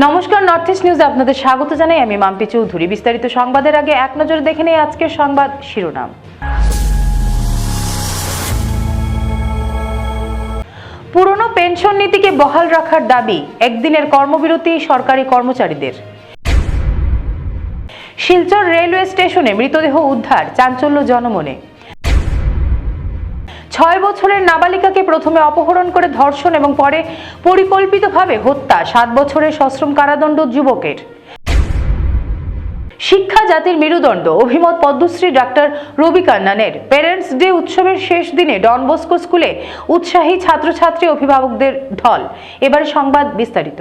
নমস্কার north east নিউজে আপনাদের স্বাগত জানাই। আমি মাম্পি চৌধুরী। বিস্তারিত সংবাদের আগে এক নজরে দেখে নেই আজকের সংবাদ শিরোনাম। পুরনো পেনশন নীতিকে বহাল রাখার দাবি একদিনের কর্মবিরতি সরকারি কর্মচারীদের। শিলচর রেলওয়ে স্টেশনে মৃতদেহ উদ্ধার, চাঞ্চল্য জনমনে। ছয় বছরের নাবালিকাকে প্রথমে অপহরণ করে ধর্ষণ এবং পরে পরিকল্পিতভাবে হত্যা, সাত বছরের সশ্রম কারাদণ্ড যুবকের। শিক্ষা জাতির মেরুদণ্ড, অভিমত পদ্মশ্রী ডাক্তার রবি কান্নানের প্যারেন্টস ডে উৎসবের শেষ দিনে ডনবস্কো স্কুলে উৎসাহী ছাত্রছাত্রী অভিভাবকদের ঢল। এবার সংবাদ বিস্তারিত।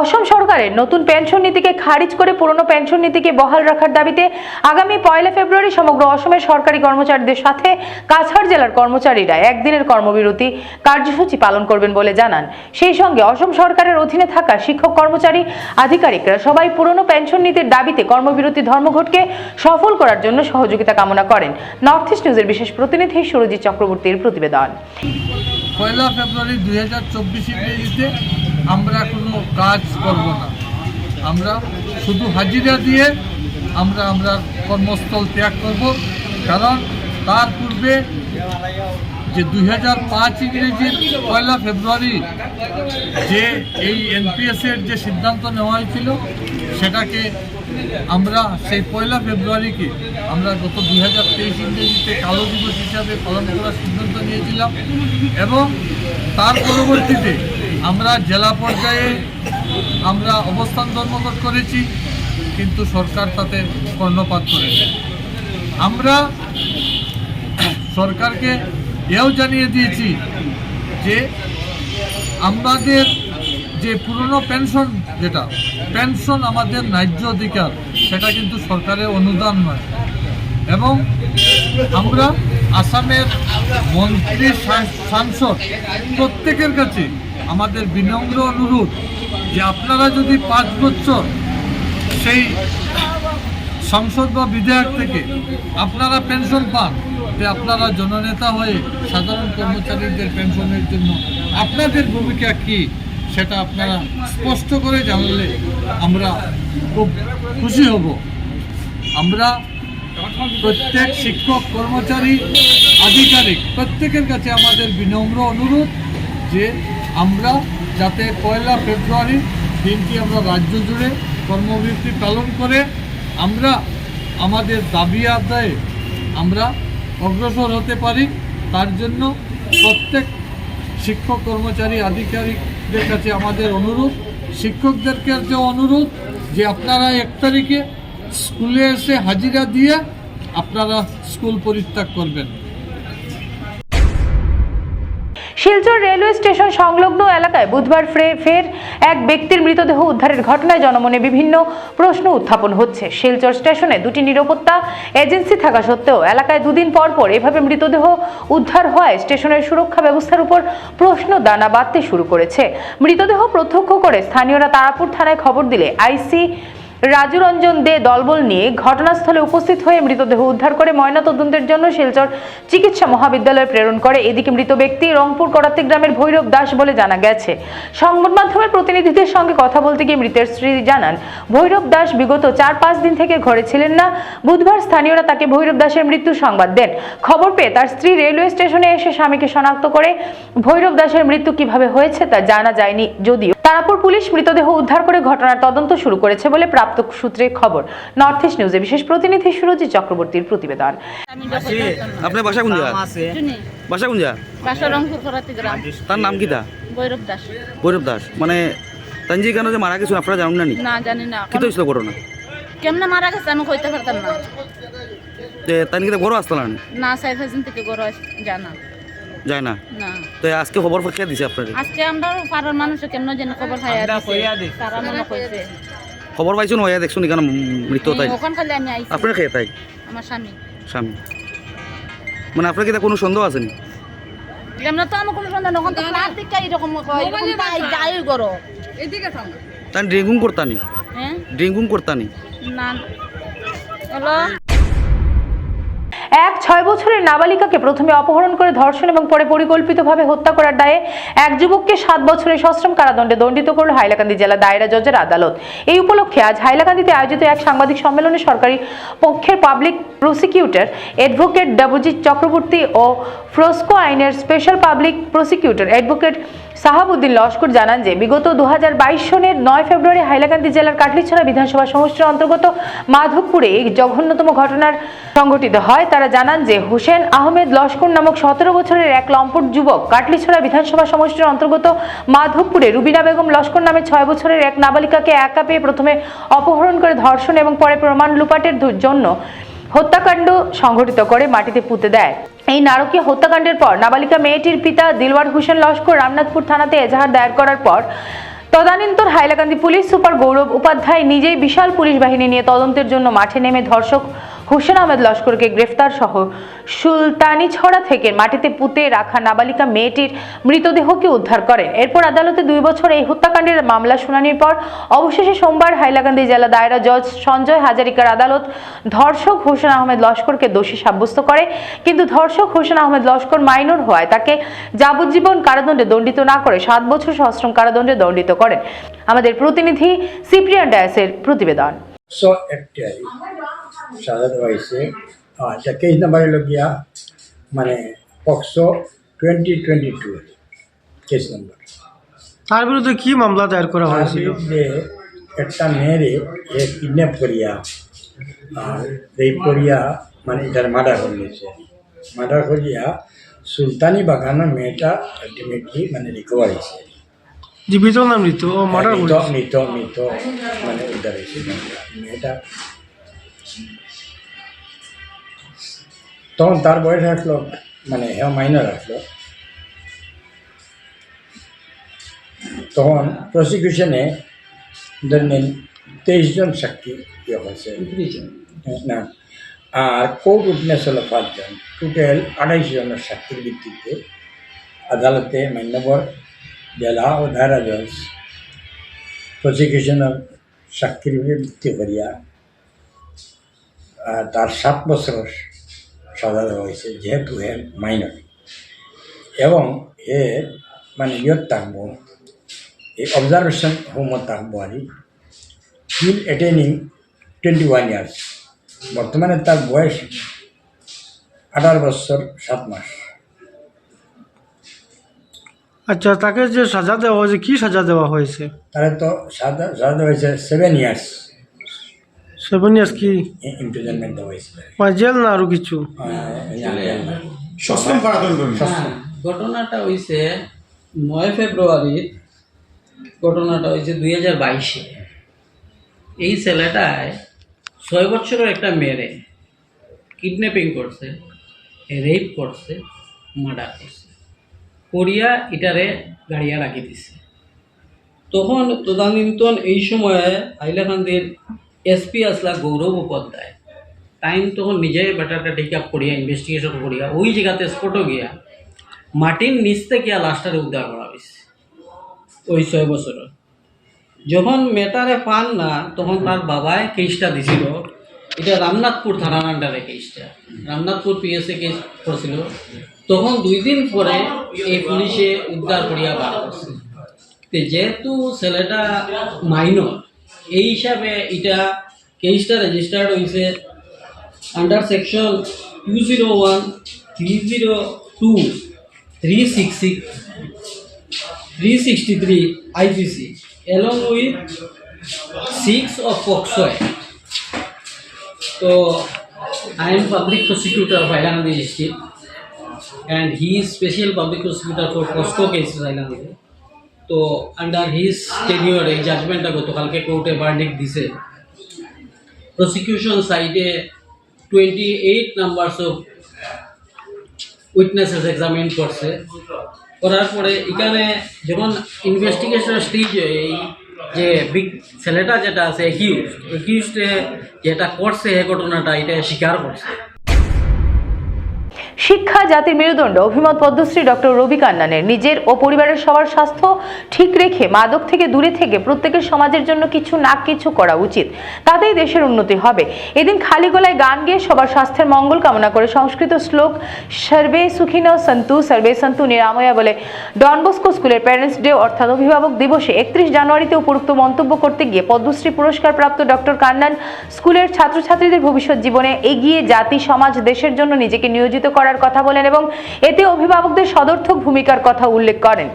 অসম সরকারের নতুন পেনশন নীতিকে খারিজ করে পুরনো পেনশন নীতিকে বহাল রাখার দাবিতে আগামী পয়লা ফেব্রুয়ারি সমগ্র অসমের সরকারি কর্মচারীদের সাথে কাছাড় জেলার কর্মচারীরা একদিনের কর্মবিরতি কার্যসূচি পালন করবেন বলে জানান। সেই সঙ্গে অসম সরকারের অধীনে থাকা শিক্ষক কর্মচারী, আধিকারিকরা সবাই পুরনো পেনশন নীতির দাবিতে কর্মবিরতি ধর্মঘটকে সফল করার জন্য সহযোগিতা কামনা করেন। নর্থ ইস্ট নিউজের বিশেষ প্রতিনিধি সুরজিৎ চক্রবর্তীর প্রতিবেদন। পয়লা ফেব্রুয়ারি দুই হাজার চব্বিশ ইংরেজিতে আমরা কোনো কাজ করব না। আমরা শুধু হাজিরা দিয়ে আমরা আমরা কর্মস্থল ত্যাগ করব। কারণ তার পূর্বে যে দুই হাজার পাঁচ ইংরেজির পয়লা ফেব্রুয়ারি যে এই এনপিএসের যে সিদ্ধান্ত নেওয়া হয়েছিল, সেটাকে আমরা সেই পয়লা ফেব্রুয়ারিকে আমরা গত দুই হাজার তেইশ ইংরেজিতে কালো দিবস হিসাবে পালন করার সিদ্ধান্ত নিয়েছিলাম এবং তার পরবর্তীতে আমরা জেলা পর্যায়ে আমরা অবস্থান ধর্মঘট করেছি, কিন্তু সরকার তাতে কর্ণপাত করেছে। আমরা সরকারকে এও জানিয়ে দিয়েছি যে আমাদের যে পুরনো পেনশন যেটা পেনশন আমাদের ন্যায্য অধিকার, সেটা কিন্তু সরকারের অনুদান নয়। এবং আমরা আসামের মন্ত্রী সাংসদ প্রত্যেকের কাছে আমাদের বিনম্র অনুরোধ যে আপনারা যদি পাঁচ বছর সেই সংসদ বা বিধায়ক থেকে আপনারা পেনশন পান যে আপনারা জননেতা হয়ে সাধারণ কর্মচারীদের পেনশনের জন্য আপনাদের ভূমিকা কি? সেটা আপনারা স্পষ্ট করে জানলে আমরা খুব খুশি হব। আমরা প্রত্যেক শিক্ষক, কর্মচারী, আধিকারিক, প্রত্যেকের কাছে আমাদের বিনম্র অনুরোধ যে আমরা যাতে পয়লা ফেব্রুয়ারি দিনটি আমরা রাজ্য জুড়ে কর্মবিরতি পালন করে আমরা আমাদের দাবি আদায়ে আমরা অগ্রসর হতে পারি। তার জন্য প্রত্যেক শিক্ষক, কর্মচারী আধিকারিকদের কাছে আমাদের অনুরোধ। শিক্ষকদেরকে যে অনুরোধ যে আপনারা এক তারিখে স্কুলে এসে হাজিরা দিয়ে আপনারা স্কুল পরিত্যাগ করবেন। শিলচর রেলওয়ে স্টেশন সংলগ্ন এলাকায় বুধবার ফ্রে- এক ব্যক্তির মৃতদেহ উদ্ধারের ঘটনায় জনমনে বিভিন্ন প্রশ্ন উত্থাপন হচ্ছে। শিলচর স্টেশনে দুটি নিরাপত্তা এজেন্সি থাকা সত্ত্বেও এলাকায় দুদিন পর পর এভাবে মৃতদেহ উদ্ধার হওয়ায় স্টেশনের সুরক্ষা ব্যবস্থার উপর প্রশ্ন দানা বাঁধতে শুরু করেছে। মৃতদেহ প্রত্যক্ষ করে স্থানীয়রা তারাপুর থানায় খবর দিলে আইসি রাজু রঞ্জন দে দলবল নিয়ে ঘটনাস্থলে উপস্থিত হয়ে মৃতদেহ উদ্ধার করে ময়নাতদন্তের জন্য শিলচর চিকিৎসা মহাবিদ্যালয়ে প্রেরণ করে। এদিকে মৃত ব্যক্তি রংপুর করাতি গ্রামের ভৈরব দাস বলে জানা গেছে। সংবাদ মাধ্যমের প্রতিনিধিদের সঙ্গে কথা বলতে গিয়ে মৃতের স্ত্রী জানান, ভৈরব দাস বিগত চার পাঁচ দিন থেকে ঘরে ছিলেন না। বুধবার স্থানীয়রা তাকে ভৈরব দাসের মৃত্যু সংবাদ দেন। খবর পেয়ে তার স্ত্রী রেলওয়ে স্টেশনে এসে স্বামীকে শনাক্ত করে ভৈরব দাসের মৃত্যু কীভাবে হয়েছে তা জানা যায়নি যদিও। তারাপুর পুলিশ মৃতদেহ উদ্ধার করে ঘটনার তদন্ত শুরু করেছে বলে প্রাপ্ত সূত্রে খবর। নর্থ ইস্ট নিউজে বিশেষ প্রতিনিধি সুরজিৎ চক্রবর্তীর প্রতিবেদন। আপনার বাসা কোন জায়গা বাসা কোন জায়গা? বাসা রংপুর করাতে গ্রাম তার নাম কি তা? ভৈরব দাস। গৌরব দাস। মানে তানজি কেন যে মারা গেছেন আপনারা জানুন না না? জানি না কি তো হয়েছিল ঘটনা? কেমনে মারা গেছে আমি কইতে পারতাম না। যে তাই কি বড় আসতে না না? সাইড হাজিন থেকে গড় জানা। যায় না? না। তো আজকে খবর ফাঁকিয়া দিছে আপনার আজকে আমরা পাড়ার মানুষ কেমন যেন খবর খাইয়া দিছে। তারা মনে কইছে খবর পাইছো নয়া দেখছ নি কেন মৃত্যু তাই? ওখান খালি আমি আইছি। আপনার খেয়ে তাই? আমার স্বামী। স্বামী। মানে আপনার কি কোনো সন্দেহ আছে নি কেমন তো আমার কোনো সন্ধান ওখান তো দিকে এরকম কয় এরকম তাই যাই করো। তাই ড্রিঙ্কুং করতানি? হ্যাঁ? ড্রিঙ্কুং করতানি? না। হ্যালো? এক ছয় বছরের নাবালিকাকে প্রথমে অপহরণ করে ধর্ষণ এবং পরে পরিকল্পিতভাবে হত্যা করার দায়ে এক যুবককে সাত বছরের সশ্রম কারাদণ্ডে দণ্ডিত করল হাইলাকান্দি জেলা দায়রা জজের আদালত। এই উপলক্ষে আজ হাইলাকান্দিতে আয়োজিত এক সাংবাদিক সম্মেলনে সরকারি পক্ষের public prosecutor advocate Debajit Chakraborty ও ফ্রস্কো আইনের special public prosecutor advocate Sahabuddin Laskar জানান যে, বিগত দু হাজার বাইশ সনের নয় ফেব্রুয়ারি হাইলাকান্দি জেলার কাটলিছড়া বিধানসভা সমষ্টির অন্তর্গত মাধবপুরে এই জঘন্যতম ঘটনার সংঘটিত হয়। তারা জানান যে, হোসেন আহমেদ লস্কর নামক সতেরো বছরের এক লম্পট যুবক কাটলিছড়া বিধানসভা সমষ্টির অন্তর্গত মাধবপুরে রুবিনা বেগম লস্কর নামে ছয় বছরের এক নাবালিকাকে একা পেয়ে প্রথমে অপহরণ করে ধর্ষণ এবং পরে প্রমাণ লুপাটের জন্য হত্যাকাণ্ড সংঘটিত করে মাটিতে পুঁতে দেয়। এই নারকীয় হত্যাকাণ্ডের পর নাবালিকা মেয়েটির পিতা দিলওয়ার হোসেন লস্কর রামনাথপুর থানাতে এজাহার দায়ের করার পর তদানীন্তন হাইলাকান্দি পুলিশ সুপার গৌরব উপাধ্যায় নিজেই বিশাল পুলিশ বাহিনী নিয়ে তদন্তের জন্য মাঠে নেমে ধর্ষক হোসেন আহমেদ লস্করকে গ্রেফতার সহ সুলতানিছড়া থেকে মাটিতে পুঁতে রাখা নাবালিকা মেয়েটির মৃতদেহকে উদ্ধার করেন। এরপর আদালতে দুই বছর এই হত্যাকাণ্ডের মামলা শুনানির পর অবশেষে সোমবার হাইলাকান্দি জেলা দায়রা জজ সঞ্জয় হাজারিকার আদালত ধর্ষক হোসেন আহমেদ লস্করকে দোষী সাব্যস্ত করে। কিন্তু ধর্ষক হোসেন আহমেদ লস্কর মাইনর হওয়ায় তাকে যাবজ্জীবন কারাদণ্ডে দণ্ডিত না করে সাত বছর সশ্রম কারাদণ্ডে দণ্ডিত করেন। আমাদের প্রতিনিধি সিপ্রিয়ান ডায়াসের প্রতিবেদন। সো একটাই সাজা হয়েছে আচ্ছা কেস নাম্বার হলো গিয়া মানে POCSO twenty twenty two case number তার বিরুদ্ধে কি মামলা দায়ের করা হয়েছিল? বিরুদ্ধে একটা মেয়েরে এ কিডন্যাপ করিয়া আর রেপ করিয়া মানে এটার মার্ডার করিয়েছে মার্ডার করিয়া সুলতানি বাগানের মেয়েটা আলটিমেটলি মানে রিকভার হয়েছে। জীবিত না মৃত ও মার্ডার মৃত মৃত মৃত। মানে উদ্ধার হয়েছে মেয়েটা তখন তার বয়স আসলো মানে হ্যাঁ মাইনার আসলো তখন প্রসিকিউশনে ধরে নিন তেইশ জন সাক্ষী ইয়ে হয়েছে। না। আর কোর্ট উইটনেস হলো পাঁচজন টোটাল আড়াইশ জনের সাক্ষীর ভিত্তিতে আদালতে মান্যবর জেলা ও দায়রা জজ প্রসিকিউশনের সাক্ষীর ভিত্তি করিয়া তার সাত বছর সাজা দেওয়া হয়েছে যেহেতু হে মাইনর এবং এ মানে ইয়ত থাকব এই অবজারভেশন হোমত থাকব আর till attaining twenty one years বর্তমানে তার বয়স আঠারো বছর সাত মাস আচ্ছা তাকে যে সাজা দেওয়া হয়েছে কি সাজা দেওয়া হয়েছে? তাহলে তো সাজা সাজা দেওয়া হয়েছে সেভেন ইয়ার্স সেভেন ইয়ার্স কি? ইমপ্রিজনমেন্ট দেওয়া হয়েছে মানে জেল না আরও কিছু? হ্যাঁ, ঘটনাটা হয়েছে নয় ফেব্রুয়ারির ঘটনাটা হয়েছে দুই হাজার বাইশে। এই ছেলেটায় ছয় বছরের একটা মেয়েরে কিডন্যাপিং করছে রেপ করছে মার্ডার করছে। করিয়া এটারে গাড়িয়া রাখি দিছে। তখন তদানীন্তন এই সময়ে হাইলাকান্দির এসপি আসলা গৌরব উপাধ্যায়। টাইম তখন নিজে ব্যাটারটা টেক আপ করিয়া ইনভেস্টিগেশন করিয়া, ওই জায়গাতে স্পটও গিয়া মাটির নিচ থেকে লাশটারে উদ্ধার করা হয়েছে ওই ছয় বছর। যখন মেটারে পান না, তখন তার বাবায় কেসটা দিছিল। এটা রামনাথপুর থানার আন্ডারে কেসটা রামনাথপুর পিএসএ কেস করছিল। তখন দুই দিন পরে এই পুলিশে উদ্ধার করিয়া বার করছে। যেহেতু ছেলেটা মাইনর এই হিসাবে এটা কেসটা রেজিস্টার্ড হয়েছে under section two zero one three zero two three six six three sixty three IPC along with six of POCSO তো I am public of Hailandi district. And he is special public prosecutor for Costco cases Hailandi. তো under his tenure এই জাজমেন্টটা গতকালকে কোর্টে verdict দিছে prosecution সাইডে twenty eight numbers of witnesses examine করছে করার পরে এখানে যখন ইনভেস্টিগেশন স্টেজ এই যে বিগ ছেলেটা যেটা আছে একিউজ একিউজে যেটা করছে এই ঘটনাটা এটা স্বীকার করছে শিক্ষা, জাতির মেরুদণ্ড, অভিমত পদ্মশ্রী ডক্টর রবি কান্নানের নিজের ও পরিবারের সবার স্বাস্থ্য ঠিক রেখে মাদক থেকে দূরে থেকে প্রত্যেকের সমাজের জন্য কিছু না কিছু করা উচিত। তাতেই দেশের উন্নতি হবে। এদিন খালি গলায় গান গেয়ে সবার স্বাস্থ্যের মঙ্গল কামনা করে সংস্কৃত শ্লোক সর্বে সুখিন সন্তু, সর্বে সন্তু নিরাময়া বলে ডনবস্কো স্কুলের প্যারেন্টস ডে অর্থাৎ অভিভাবক দিবসে একত্রিশ জানুয়ারিতে উপরোক্ত মন্তব্য করতে গিয়ে পদ্মশ্রী পুরস্কার প্রাপ্ত ডক্টর কান্নান স্কুলের ছাত্রছাত্রীদের ভবিষ্যৎ জীবনে এগিয়ে জাতি, সমাজ, দেশের জন্য নিজেকে নিয়োজিত করার কথা বলেন এবং এতে অভিভাবকদের সদর্থক ভূমিকার কথা উল্লেখ করেন।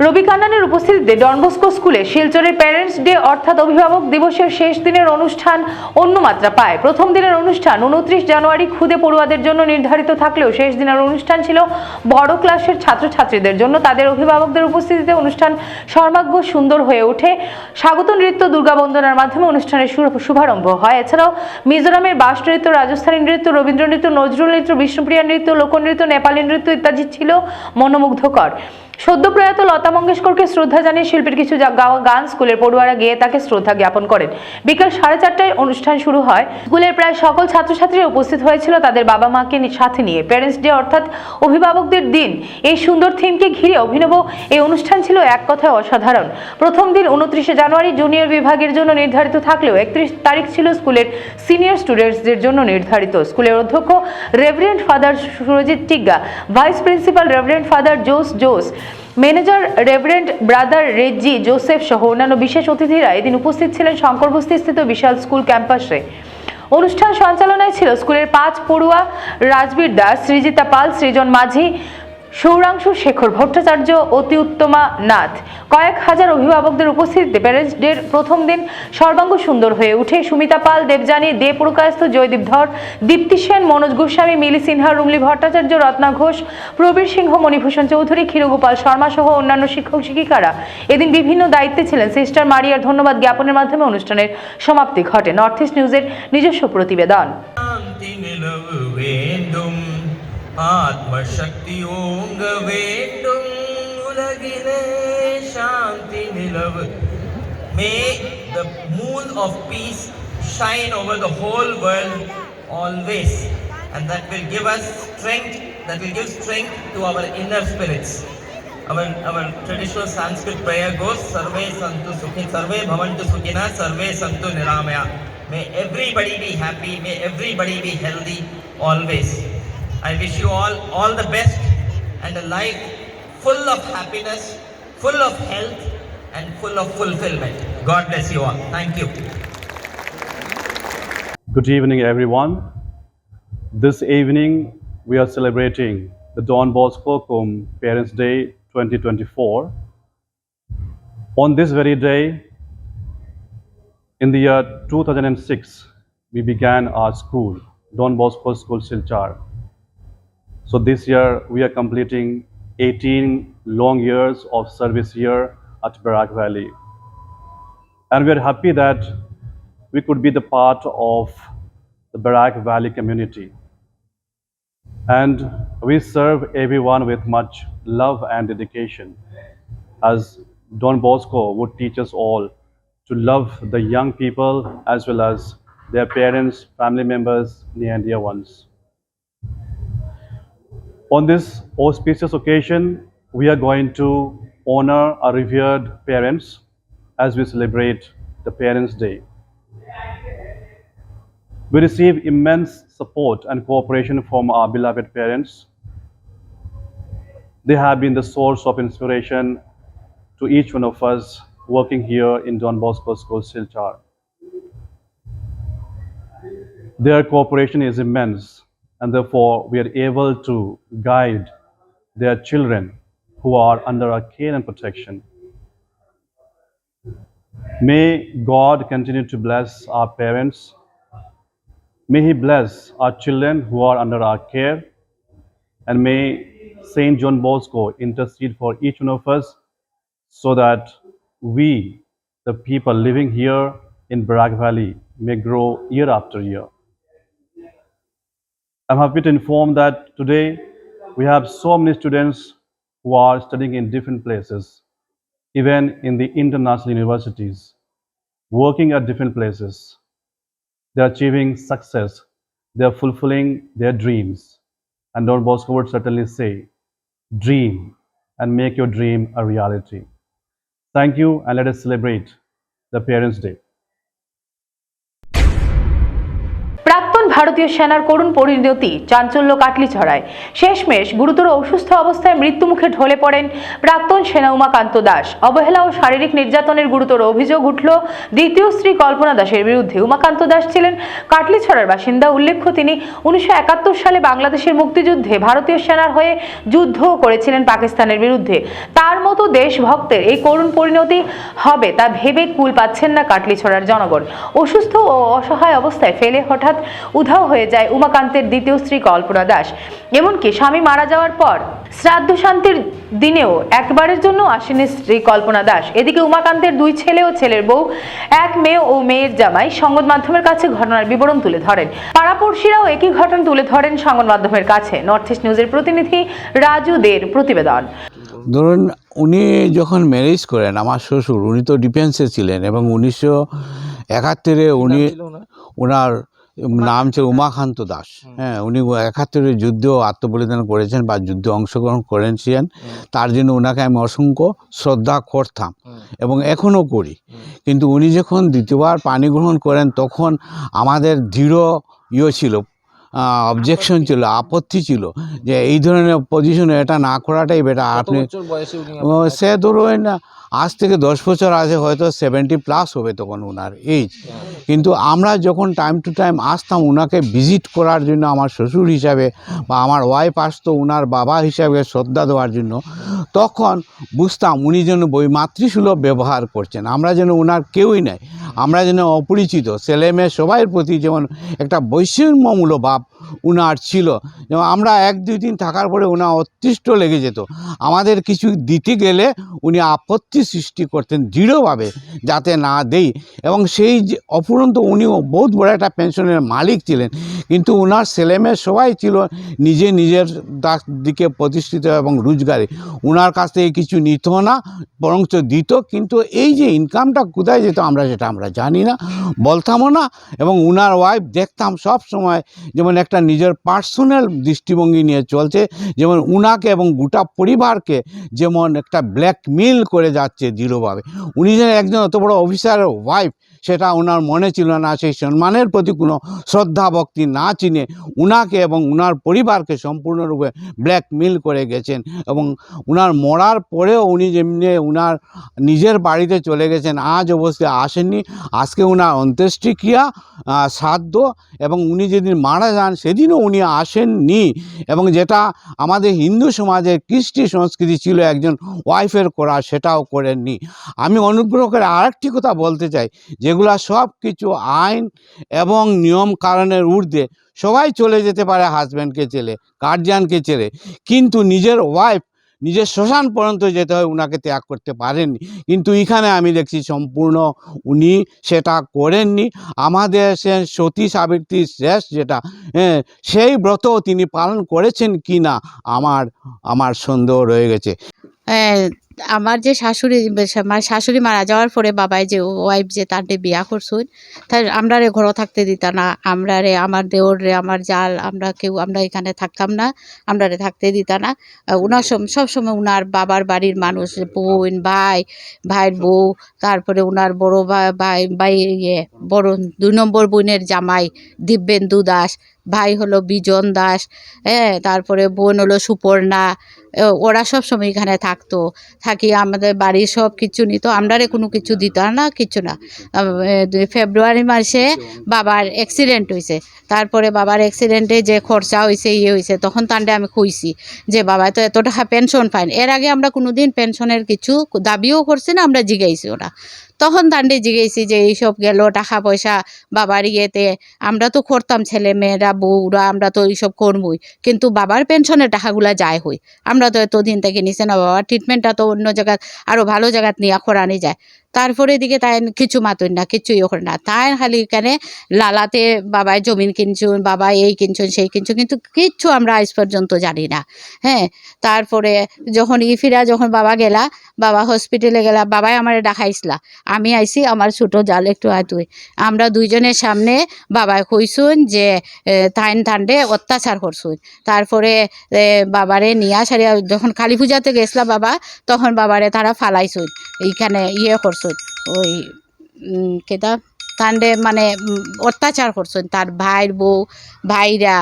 রবি কান্নানের উপস্থিতিতে ডনবস্কো স্কুলে শিলচরের প্যারেন্টস ডে অর্থাৎ অভিভাবক দিবসের শেষ দিনের অনুষ্ঠান অন্য মাত্রা পায়। প্রথম দিনের অনুষ্ঠান উনত্রিশ জানুয়ারি খুদে পড়ুয়াদের জন্য নির্ধারিত থাকলেও শেষ দিনের অনুষ্ঠান ছিল বড় ক্লাসের ছাত্রছাত্রীদের জন্য। তাদের অভিভাবকদের উপস্থিতিতে অনুষ্ঠান সর্বাগ্য সুন্দর হয়ে ওঠে। স্বাগত নৃত্য দুর্গাবন্দনার মাধ্যমে অনুষ্ঠানের শুভ- শুভারম্ভ হয়। এছাড়াও মিজোরামের বাস নৃত্য, রাজস্থানী নৃত্য, রবীন্দ্র নৃত্য, নজরুল নৃত্য, বিষ্ণুপ্রিয়া নৃত্য, লোকনৃত্য, নেপালি নৃত্য ইত্যাদি ছিল মনোমুগ্ধকর। সদ্য প্রয়াত লতা মঙ্গেশকরকে শ্রদ্ধা জানিয়ে শিল্পীর কিছু গান স্কুলের পড়ুয়ারা গিয়ে তাকে শ্রদ্ধা জ্ঞাপন করেন। বিকাল সাড়ে চারটায় অনুষ্ঠান শুরু হয়। স্কুলের প্রায় সকল ছাত্রছাত্রী উপস্থিত হয়েছিল তাদের বাবা মাকে সাথে নিয়ে। প্যারেন্টস ডে অর্থাৎ অভিভাবকদের দিন। এই সুন্দর থিমকে ঘিরে অভিনব এই অনুষ্ঠান ছিল এক কথায় অসাধারণ। প্রথম দিন উনত্রিশে জানুয়ারি জুনিয়র বিভাগের জন্য নির্ধারিত থাকলেও একত্রিশ তারিখ ছিল স্কুলের সিনিয়র স্টুডেন্টসদের জন্য নির্ধারিত। স্কুলের অধ্যক্ষ reverend father Surajit Tigga vice principal reverend father Jose Jose manager reverend brother Reji Joseph সহ অন্যান্য বিশেষ অতিথিরা এদিন উপস্থিত ছিলেন শঙ্করবস্তি স্থিত বিশাল স্কুল ক্যাম্পাসে। অনুষ্ঠান সঞ্চালনায় ছিল স্কুলের পাঁচ পড়ুয়া রাজবীর দাস, সৃজিতা পাল, সৃজন মাঝি সৌরাংশু শেখর ভট্টাচার্য, অতি উত্তমা নাথ। কয়েক হাজার অভিভাবকদের উপস্থিতিতে প্যারেজ ডের প্রথম দিন সর্বাঙ্গ সুন্দর হয়ে উঠে সুমিতা পাল, দেবযানী, দেপুরকায়স্থ জয়দীপ ধর, দীপ্তি সেন, মনোজ গোস্বামী, মিলি সিনহা, রুমলি ভট্টাচার্য, রত্না ঘোষ, প্রবীর সিংহ, মণিভূষণ চৌধুরী, ক্ষীরগোপাল শর্মা সহ অন্যান্য শিক্ষক শিক্ষিকারা। এদিন বিভিন্ন দায়িত্বে ছিলেন সিস্টার মারিয়ার ধন্যবাদ জ্ঞাপনের মাধ্যমে অনুষ্ঠানের সমাপ্তি ঘটে। নর্থ ইস্ট নিউজের নিজস্ব প্রতিবেদন। ஆத்மசக்தி ஓங்க வேண்டும் உலகிலே சாந்தி நிலவு மே the moon of peace shine over the whole world always and that will give us strength that will give strength to our inner spirits our our traditional sanskrit prayer goes sarve santu sukhin sarve bhavantu sukhina sarve santu niramaya may everybody be happy may everybody be healthy always i wish you all all the best and a life full of happiness full of health and full of fulfillment god bless you all thank you Good evening, everyone. This evening, we are celebrating the Don Bosco Com Parents Day 2024. On this very day, in the year 2006, we began our school, Don Bosco School Silchar. So this year, we are completing 18 long years of service here at Barak Valley. And we are happy that we could be the part of the Barak Valley community. And we serve everyone with much love and dedication, as Don Bosco would teach us all to love the young people as well as their parents, family members, near and dear ones. On this auspicious occasion, we are going to honor our revered parents as we celebrate the Parents' Day. We receive immense support and cooperation from our beloved parents. They have been the source of inspiration to each one of us working here in Don Bosco School, Silchar. Their cooperation is immense, and therefore we are able to guide their children who are under our care and protection. May God continue to bless our parents. May He bless our children who are under our care. And may Saint John Bosco intercede for each one of us so that we, the people living here in Barak Valley, may grow year after year. I'm happy to inform that today we have so many students who are studying in different places, even in the international universities, working at different places. They're achieving success, they're fulfilling their dreams. And Don Bosco would certainly say, dream and make your dream a reality. Thank you, and let us celebrate the Parents' Day. ভারতীয় সেনার করুণ পরিণতি চাঞ্চল্য কাটলি ছড়ায় শেষমেশ গুরুতর অসুস্থ অবস্থায় মৃত্যুমুখে ঢলে পড়েন প্রাক্তন সেনা উমাকান্ত দাস। অবহেলা ও শারীরিক নির্যাতনের গুরুতর অভিযোগ উঠল দ্বিতীয় স্ত্রী কল্পনা দাসের বিরুদ্ধে। উমাকান্ত দাস ছিলেন কাটলিছড়ার বাসিন্দা। উল্লেখ্য, তিনি উনিশশো একাত্তর সালে বাংলাদেশের মুক্তিযুদ্ধে ভারতীয় সেনার হয়ে যুদ্ধও করেছিলেন পাকিস্তানের বিরুদ্ধে। তার মতো দেশভক্তের এই করুণ পরিণতি হবে তা ভেবে কুল পাচ্ছেন না কাটলিছড়ার জনগণ। অসুস্থ ও অসহায় অবস্থায় ফেলে হঠাৎ উধাও হয়ে যায় উমাকান্তের দ্বিতীয় স্ত্রী কল্পনা দাস। এমনকি স্বামী মারা যাওয়ার পর শ্রাদ্ধ শান্তির দিনেও একবারের জন্য আসেনি স্ত্রী কল্পনা দাস। এদিকে উমাকান্তের দুই ছেলে ও ছেলের বউ এক মেয়ে ও মেয়ের জামাই সংবাদ মাধ্যমের কাছে ঘটনার বিবরণ তুলে ধরেন। পাড়াপড়শিরাও একই ঘটনা তুলে ধরেন সংবাদ মাধ্যমের কাছে। নর্থ ইস্ট নিউজের প্রতিনিধি রাজু দের প্রতিবেদন। ধরুন উনি যখন ম্যারেজ করেন আমার শ্বশুর উনি তো ডিফেন্সে ছিলেন এবং উনিশশো একাত্তরে উনি ওনার নাম ছিল উমাকান্ত দাস। হ্যাঁ উনি একাত্তরে যুদ্ধে আত্মবলিদান করেছেন বা যুদ্ধে অংশগ্রহণ করেছিলেন তার জন্য ওনাকে আমি অসংখ্য শ্রদ্ধা করতাম এবং এখনও করি। কিন্তু উনি যখন দ্বিতীয়বার পানি গ্রহণ করেন তখন আমাদের দৃঢ় ইয়ে ছিল অবজেকশন ছিল আপত্তি ছিল যে এই ধরনের পজিশনে এটা না করাটাই বেটা আপনি সে ধরুন আজ থেকে দশ বছর আগে হয়তো সেভেন্টি প্লাস হবে তখন ওনার এইজ কিন্তু আমরা যখন টাইম টু টাইম আসতাম ওনাকে ভিজিট করার জন্য আমার শ্বশুর হিসাবে বা আমার ওয়াইফ আসতো ওনার বাবা হিসাবে শ্রদ্ধা দেওয়ার জন্য, তখন বুঝতাম উনি যেন বৈমাতৃসুলভ ব্যবহার করছেন। আমরা যেন ওনার কেউই নাই। আমরা যেন অপরিচিত ছেলে মেয়ে সবাইয়ের প্রতি যেমন একটা বৈষম্যমূলক ভাব উনার ছিল। যেমন আমরা এক দুই দিন থাকার পরে ওনার অতিষ্ঠ লেগে যেত। আমাদের কিছু দিতে গেলে উনি আপত্তি সৃষ্টি করতেন দৃঢ়ভাবে যাতে না দেই। এবং সেই যে অফুরন্ত উনিও বহুত বড় একটা পেনশনের মালিক ছিলেন। কিন্তু ওনার ছেলেমেয়ে সবাই ছিল নিজে নিজের দিকে প্রতিষ্ঠিত এবং রোজগারে। ওনার কাছ থেকে কিছু নিত না, বরঞ্চ দিত। কিন্তু এই যে ইনকামটা কোথায় যেত আমরা সেটা আমরা জানি না, বলতামও না। এবং ওনার ওয়াইফ দেখতাম সব সময় যেমন একটা নিজের পার্সোনাল দৃষ্টিভঙ্গি নিয়ে চলছে। যেমন উনাকে এবং গোটা পরিবারকে যেমন একটা ব্ল্যাকমেল করে যাচ্ছে দৃঢ়ভাবে। উনি যেন একজন অত বড় অফিসার ওয়াইফ সেটা ওনার মনে ছিল না, সেই সম্মানের প্রতি কোনো শ্রদ্ধা, ভক্তি না চিনে উনাকে এবং উনার পরিবারকে সম্পূর্ণরূপে ব্ল্যাকমেল করে গেছেন এবং উনার মরার পরেও উনি যেমনি উনার নিজের বাড়িতে চলে গেছেন, আজ অবশ্যই আসেননি। আজকে উনার অন্ত্যেষ্টিক্রিয়া শ্রাদ্ধ এবং উনি যেদিন মারা যান সেদিনও উনি আসেননি এবং যেটা আমাদের হিন্দু সমাজের কৃষ্টি সংস্কৃতি ছিল একজন ওয়াইফের করা সেটাও করেননি। আমি অনুগ্রহ করে আরেকটি কথা বলতে চাই যেগুলা সব কিছু আইন এবং নিয়ম কারণের ঊর্ধ্বে সবাই চলে যেতে পারে হাজব্যান্ডকে ছেলে গার্জিয়ানকে ছেলে কিন্তু নিজের ওয়াইফ নিজের শ্মশান পর্যন্ত যেতে হয় উনাকে ত্যাগ করতে পারেননি। কিন্তু এখানে আমি দেখছি সম্পূর্ণ উনি সেটা করেননি। আমাদের সে সতী সাবিত্রী শেষ যেটা হ্যাঁ সেই ব্রত তিনি পালন করেছেন কি না আমার আমার সন্দেহ রয়ে গেছে। হ্যাঁ, আমার যে শাশুড়ি আমার শাশুড়ি মারা যাওয়ার পরে বাবাই যে ওয়াইফ যে তার বিয়া করছুন, তাই আমরা রে ঘরও থাকতে দিতা না। আমরা রে আমার দেওর রে আমার জাল, আমরা কেউ, আমরা এখানে থাকতাম না আমরা রে থাকতে দিতা না। উনার সব- সবসময় উনার বাবার বাড়ির মানুষ, বোন, ভাই, ভাইয়ের বউ, তারপরে উনার বড় ভাই ভাই ইয়ে বড় দুই নম্বর বোনের জামাই, দিব্যেন্দু দাস, ভাই হলো বিজন দাস হ্যাঁ তারপরে বোন হলো সুপর্ণা ওরা সব সময় এখানে থাকতো। থাকি, আমাদের বাড়ির সব কিছু নিত, আমরারে কোনো কিছু দিত না, কিছু না। ফেব্রুয়ারি মাসে বাবার অ্যাক্সিডেন্ট হয়েছে তারপরে বাবার অ্যাক্সিডেন্টে যে খরচা হয়েছে ইয়ে হয়েছে তখন তান্ডে আমি খুঁজছি যে, বাবা তো এত টাকা পেনশন পাইন এর আগে আমরা কোনো দিন পেনশনের কিছু দাবিও করছি না, আমরা জিগাইছি ওরা তখন তান্ডে জিগেছি যে, এইসব গেল টাকা পয়সা বাবার ইয়েতে? আমরা তো করতাম, ছেলে মেয়েরা, বউরা, আমরা তো এইসব করবই। কিন্তু বাবার পেনশনের টাকাগুলা যায় হই। আমরা তো এতদিন থেকে নিছে না বাবার ট্রিটমেন্টটা তো অন্য জায়গায় আরও ভালো জায়গাত নিয়ে করানি যায়। তারপরে দিকে তাই কিছু মাতুন না কিছু ইয়ে করে না। তাই খালি এখানে লালাতে বাবায় জমিন কিনছুন বাবা এই কিনছুন, সেই কিনছুন, কিন্তু কিচ্ছু আমরা আজ পর্যন্ত জানি না। হ্যাঁ তারপরে যখন ইফিরা যখন বাবা গেলা, বাবা হসপিটালে গেলা, বাবাই আমার ডাকাইছিলা আমি আইছি আমার ছোটো জাল একটু আয় তুই। আমরা দুইজনের সামনে বাবাই কইসুন যে তাইন তান্ডে অত্যাচার করছুন তারপরে বাবারে নিয়া সারিয়া যখন কালী পূজাতে গেছিলা বাবা, তখন বাবারে তারা ফালাইছুন এইখানে ইয়ে করছুন? ওই কেটা তান্ডে মানে অত্যাচার করছেন তার ভাইয়ের বউ, ভাইরা,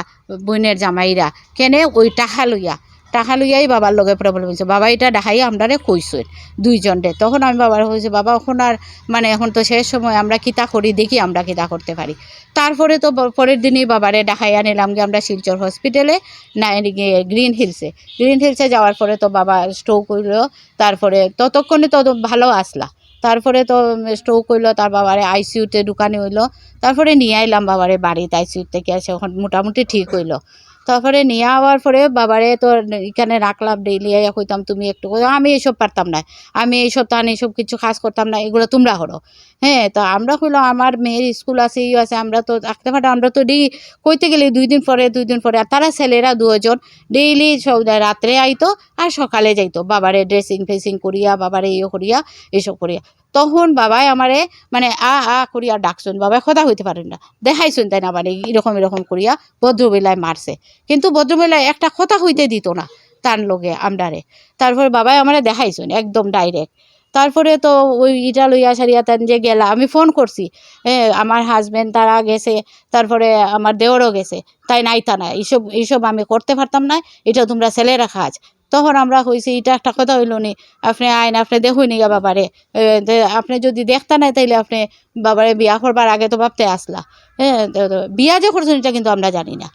বোনের জামাইরা। কেনে? ওই টাকা লইয়া। টাকা লইয়াই বাবার লগে প্রবলেম হয়েছে। বাবা এটা দেখাই আমরারে কইছেন দুইজনরে। তখন আমি বাবার কইছি বাবা, এখন আর মানে এখন তো শেষ সময়, আমরা কিতা করি? দেখি আমরা কিতা করতে পারি। তারপরে তো পরের দিনই বাবারে দেখাইয়া নিলাম গিয়ে আমরা শিলচর হসপিটালে না গ্রিন হিলসে গ্রিন হিলসে যাওয়ার পরে তো বাবা স্ট্রোক হইল। তারপরে ততক্ষণে তো ভালো আসলা। তারপরে তো স্ট্রোক হইল, তার বাবারে আইসিউতে ঢুকানি হইল। তারপরে নিয়ে আইলাম বাবারে বাড়িতে আইসিউ থেকে আসে এখন মোটামুটি ঠিক হইল। তারপরে নিয়ে আওয়ার পরে বাবারে তো এখানে রাখলাম ডেইলি কইতাম তুমি একটু আমি এইসব পারতাম না। আমি এইসব তান এইসব কিছু কাজ করতাম না, এগুলো তোমরা করো। হ্যাঁ তো আমরা কইলাম আমার মেয়ের স্কুল আছে ইয়ে আছে, আমরা তো রাখতে পারতাম, আমরা তো ডেই কইতে গেলে দুই দিন পরে, দুই দিন পরে, আর তারা ছেলেরা দুজন ডেইলি সব রাত্রে আইতো আর সকালে যাইতো, বাবারে ড্রেসিং ফেসিং করিয়া, বাবারে ইয়ে করিয়া, এসব করিয়া। তখন বাবাই আমারে মানে আ আ করিয়া ডাকছুন বাবাই কথা হইতে পারেন না। দেখাইছুন তাই না মানে এরকম এরকম করিয়া ভদ্রবেলায় মারছে। কিন্তু ভদ্রবেলায় একটা কথা হইতে দিত না তার লগে আমরারে। তারপরে বাবাই আমারে দেখাইছুন একদম ডাইরেক্ট তারপরে তো ওই ইটা লইয়া সারিয়া তান যে গেলা, আমি ফোন করছি। হ্যাঁ আমার হাজবেন্ড তারা গেছে, তারপরে আমার দেওরও গেছে। তাই নাইতা না এইসব এইসব আমি করতে পারতাম না, এটা তোমরা ছেলেরা কাজ তখন আমরা কইছি, এটা একটা কথা হইল নি। আপনি আইন আপনি দেখুন নিগা বাবারে। আপনি যদি দেখতা নাই তাইলে আপনি বাবারে বিয়া করবার আগে তো ভাবতে আসলা। হ্যাঁ বিয়া যে করছেন এটা কিন্তু আমরা জানি না।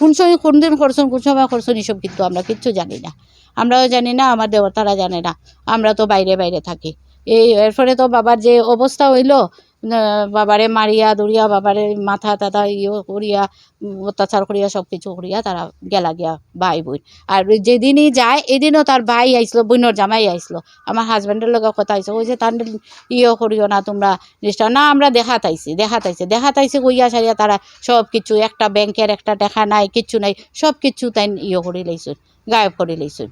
কোন সময় কোন দিন করছেন, কোন সময় করছেন এসব কিন্তু আমরা কিচ্ছু জানি না। আমরাও জানি না, আমার দেবতারা জানে না। আমরা তো বাইরে বাইরে থাকি। এই, এরপরে তো বাবার যে অবস্থা হইল বাবারে মারিয়া দড়িয়া বাবারে মাথা টাথা ইয়ে করিয়া অত্যাচার করিয়া সব কিছু করিয়া তারা গেলা গিয়া ভাই বোন। আর যেদিনই যায়, এদিনও তার ভাই আইসলো, বোনের জামাই আইসলো। আমার হাজব্যান্ডের লগে কথা আইসো ওই যে তার ইয়ে করিও না তোমরা জিনিসটা না, আমরা দেখা তাইছি দেখা তাইছি দেখা তাইছি কইয়া সারিয়া তারা সব কিছু একটা ব্যাংকের একটা টাকা নাই, কিচ্ছু নাই সব কিছু তাই ইয়ে করে লইছুন, গায়েব করে লইছুন।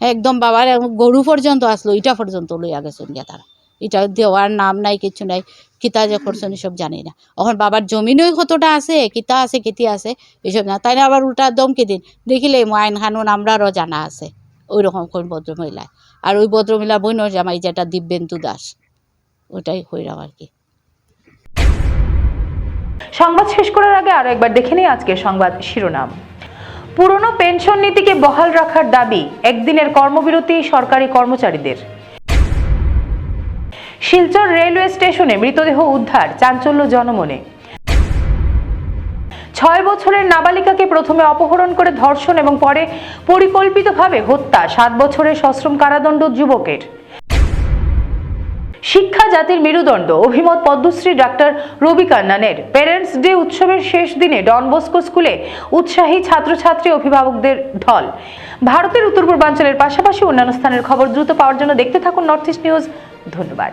একদম বাবার গরু পর্যন্ত আসলো, ইটা পর্যন্ত লইয়া গেছেন গিয়া তারা। এটা দেওয়ার নাম নাই কিছু নাই। কিতা যে করছেন এসব জানি না। এখন বাবার জমিনই কতটা আছে কিতা আছে কিতি আছে, এসব না। তাই না আবার উল্টা দমকে দিন? দেখিলে আইন কানুন আমরারও জানা আছে ওই রকম কোন ভদ্রমহিলা আর ওই ভদ্রমহিলা বইনর জামাই যেটা দিব্যেন্দু দাস, ওটাই কইরাম আর কি। সংবাদ শেষ করার আগে আরও একবার দেখে নিই আজকের সংবাদ শিরোনাম। পুরনো পেনশন নীতিকে বহাল রাখার দাবি একদিনের কর্মবিরতি সরকারি কর্মচারীদের। শিলচর রেলওয়ে স্টেশনে মৃতদেহ উদ্ধার, চাঞ্চল্য জনমনে। ছয় বছরের নাবালিকাকে প্রথমে অপহরণ করে ধর্ষণ এবং পরে পরিকল্পিতভাবে হত্যা, সাত বছরের সশ্রম কারাদণ্ড যুবকের। শিক্ষা জাতির মেরুদণ্ড, অভিমত পদ্মশ্রী ডাক্তার রবি কান্নানের প্যারেন্টস ডে উৎসবের শেষ দিনে ডন বস্কো স্কুলে উৎসাহী ছাত্রছাত্রী অভিভাবকদের ঢল। ভারতের উত্তর পূর্বাঞ্চলের পাশাপাশি অন্যান্য স্থানের খবর দ্রুত পাওয়ার জন্য দেখতে থাকুন নর্থ ইস্ট নিউজ ধন্যবাদ।